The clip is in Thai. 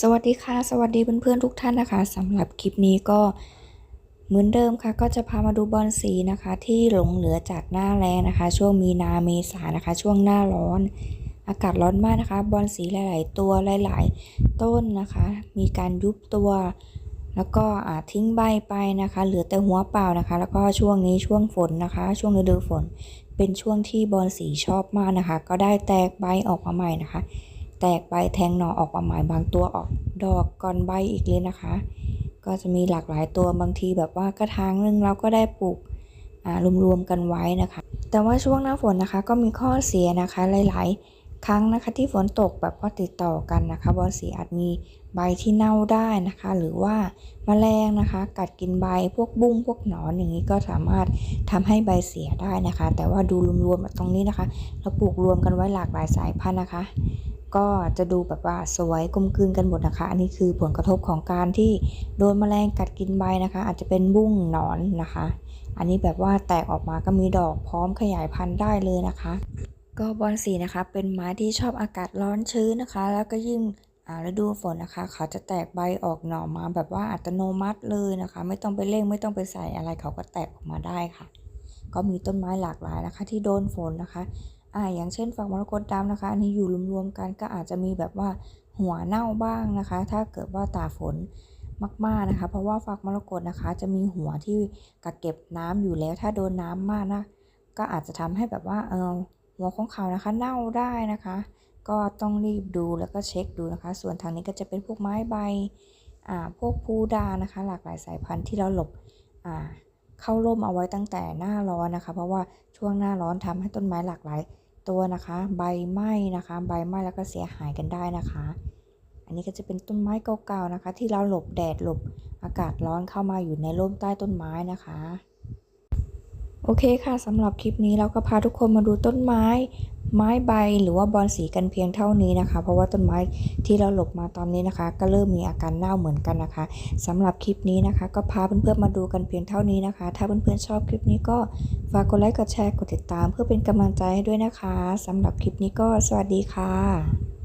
สวัสดีค่ะ สวัสดีเพื่อนๆทุกท่านนะคะสำหรับคลิปนี้ก็เหมือนเดิมค่ะ ก็จะพามาดูบอลสีนะคะ ที่หลงเหลือจากหน้าแล้งนะคะ ช่วงมีนาเมษานะคะ ช่วงหน้าร้อน อากาศร้อนมากนะคะ บอลสีหลาย ๆ ตัวหลาย ๆ ต้นนะคะ มีการยุบตัว แล้วก็อาทิ้งใบไปนะคะ เหลือแต่หัวเปล่านะคะ แล้วก็ช่วงนี้ช่วงฝนนะคะ ช่วงฤดูฝน เป็นช่วงที่บอลสีชอบมากนะคะ ก็ได้แตกใบออกมาใหม่นะคะ แตกใบแทงหน่อออกมาใหม่บางตัวออกดอกก่อนใบอีกเลยนะคะ ก็จะมีหลากหลายตัวบางทีแบบว่ากระถางนึงเราก็ได้ปลูกรวมๆกันไว้นะคะ แต่ว่าช่วงหน้าฝนนะคะ ก็มีข้อเสียนะคะหลายๆ ครั้งนะคะที่ฝนตกแบบว่าติดต่อกันนะคะบอลสีอาจมีใบที่เน่าได้นะคะ หรือว่าแมลงนะคะ กัดกินใบพวกบุ้งพวกหนอนอย่างนี้ก็สามารถทำให้ใบเสียได้นะคะ แต่ว่าดูรวมๆตรงนี้นะคะ เราปลูกรวมกันไว้หลากหลายสายพันธุ์นะคะ ก็จะดูแบบว่าสวยกลมกลืนกันหมดนะคะ อันนี้คือผลกระทบของการที่โดนแมลงกัดกินใบนะคะ อาจจะเป็นบุ้งหนอนนะคะ อันนี้แบบว่าแตกออกมาก็มีดอกพร้อมขยายพันธุ์ได้เลยนะคะ ก็บอนสีนะคะ เป็นไม้ที่ชอบอากาศร้อนชื้นนะคะ แล้วก็ยิ่งอ่าฤดูฝนนะคะ เขาจะแตกใบออกหน่อมาแบบว่าอัตโนมัติเลยนะคะ ไม่ต้องไปเร่งไม่ต้องไปใส่อะไรเขาก็แตกออกมาได้ค่ะ ก็มีต้นไม้หลากหลายนะคะ ที่โดนฝนนะคะ อ่าอย่างเช่นฝักมรกตดำนะคะ อันนี้อยู่รวมๆกันก็อาจจะมีแบบว่าหัวเน่าบ้างนะคะ ถ้าเกิดว่าตากฝนมากๆนะคะ เพราะว่าฝักมรกตนะคะ จะมีหัวที่กักเก็บน้ำอยู่แล้ว ถ้าโดนน้ำมากนะก็อาจจะทำให้แบบว่าเออหัวของเขานะคะ เน่าได้นะคะ ก็ต้องรีบดูแล้วก็เช็คดูนะคะ ส่วนทางนี้ก็จะเป็นพวกไม้ใบอ่าพวกพูดานะคะ หลากหลายสายพันธุ์ที่เราหลบอ่าเข้าร่มเอาไว้ตั้งแต่หน้าร้อนนะคะ เพราะว่าช่วงหน้าร้อนทำให้ต้นไม้หลากหลาย ตัวนะคะ ใบไหม้นะคะ ใบไหม้แล้วก็เสียหายกันได้นะคะ อันนี้ก็จะเป็นต้นไม้เก่าๆนะคะ ที่เราหลบแดดหลบอากาศร้อนเข้ามาอยู่ในร่มใต้ต้นไม้นะคะโอเคค่ะสำหรับคลิปนี้เราก็พาทุกคนมาดูต้นไม้ ไม้ใบหรือว่าบอลสีกันเพียงเท่านี้นะคะ เพราะว่าต้นไม้ที่เราหลบมาตอนนี้นะคะ ก็เริ่มมีอาการเน่าเหมือนกันนะคะสำหรับคลิปนี้นะคะ ก็พาเพื่อนๆมาดูกันเพียงเท่านี้นะคะ ถ้าเพื่อนๆชอบคลิปนี้ก็ฝากกดไลค์กดแชร์กดติดตาม เพื่อเป็นกำลังใจให้ด้วยนะคะสำหรับคลิปนี้ก็สวัสดีค่ะ